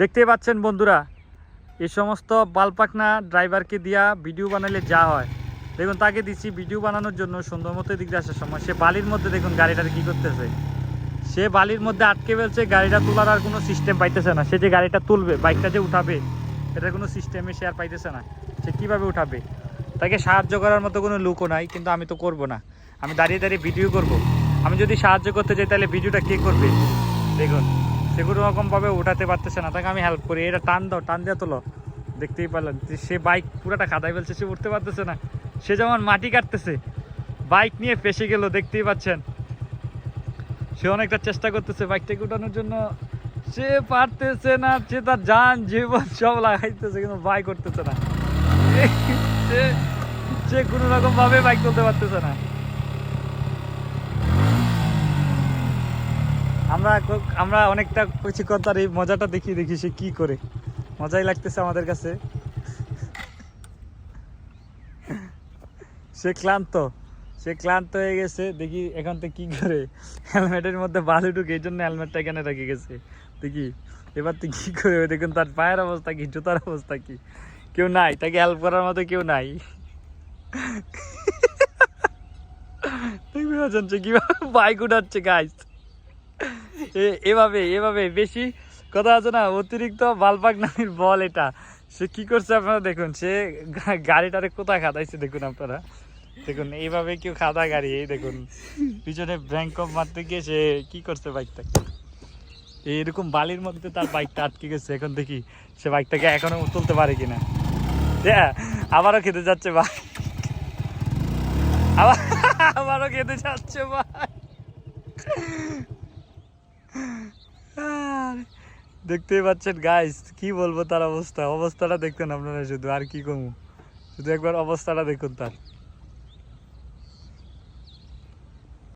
দেখতেই পাচ্ছেন বন্ধুরা, এই সমস্ত বালপাকনা ড্রাইভারকে দিয়া ভিডিও বানালে যা হয়। দেখুন, তাকে দিচ্ছি ভিডিও বানানোর জন্য সুন্দর মতো দিক আসার সময়। সে বালির মধ্যে দেখুন গাড়িটার কি করতেছে। সে বালির মধ্যে আটকে ফেলছে, গাড়িটা তোলার আর কোনো সিস্টেম পাইতেছে না। সে যে গাড়িটা তুলবে বাইকটা যে উঠাবে, এটার কোনো সিস্টেমে সে আর পাইতেছে না। সে কীভাবে উঠাবে? তাকে সাহায্য করার মতো কোনো লুকও নাই, কিন্তু আমি তো করব না। আমি দাঁড়িয়ে দাঁড়িয়ে ভিডিও করব। আমি যদি সাহায্য করতে যাই, তাহলে ভিডিওটা কে করবে? দেখুন। সে কোনো রকমভাবে উঠাতে পারতেছে না। তাকে আমি হেল্প করি। এটা টান দাও, টান দিয়ে তোলো। দেখতেই পারলেন। সে বাইক পুরাটা খাদাই ফেলছে, সে উঠতে পারতেছে না। সে যেমন মাটি কাটতেছে বাইক নিয়ে ফেসে গেল, দেখতেই পাচ্ছেন। সে অনেকটা চেষ্টা করতেছে বাইকটাকে উঠানোর জন্য। সে পারতেছে না, সে তার যান, জীবন সব লাগাইতেছে, কিন্তু বাইক করতেছে না। সে কোনো রকম ভাবে বাইক তুলতে পারতেছে না। আমরা আমরা অনেকটা কিছু কথার এই মজাটা দেখি দেখি সে কি করে। মজাই লাগতেছে আমাদের কাছে। সে ক্লান্ত। সে ক্লান্ত হয়ে গেছে, দেখি এখন তো কি করে। হেলমেটের মধ্যে বালু ঢুকে এই জন্য হেলমেটটা এখানে রেখে গেছে। দেখি, এবার তো কি করে দেখুন তার পায়ের অবস্থা কি, জুতার অবস্থা কি? কেউ নাই, তাকে হেল্প করার মতো কেউ নাই। পাচ্ছেন সে কীভাবে বাইক উঠাচ্ছে গাইস এভাবে এভাবে বেশি কথা আছে না, অতিরিক্ত বালপাক নামের বল এটা। সে কি করছে আপনারা দেখুন, সে গাড়িটারে কোথায় খাদাইছে দেখুন আপনারা। দেখুন, এইভাবে কেউ খাদা গাড়ি, এই দেখুন, পিছনে ব্যাংক মারতে গিয়ে সে কি করছে বাইকটাকে। এইরকম বালির মধ্যে তার বাইকটা আটকে গেছে, এখন দেখি সে বাইকটাকে এখনও তুলতে পারে কিনা। হ্যাঁ আবারও খেতে যাচ্ছে ভাই। আবার আবারও খেতে যাচ্ছে ভাই। দেখতেই পাচ্ছেন গাইস কি বলব তার অবস্থা? অবস্থাটা দেখতেন আপনারা শুধু, আর কি কমু? শুধু একবার অবস্থাটা দেখুন তার।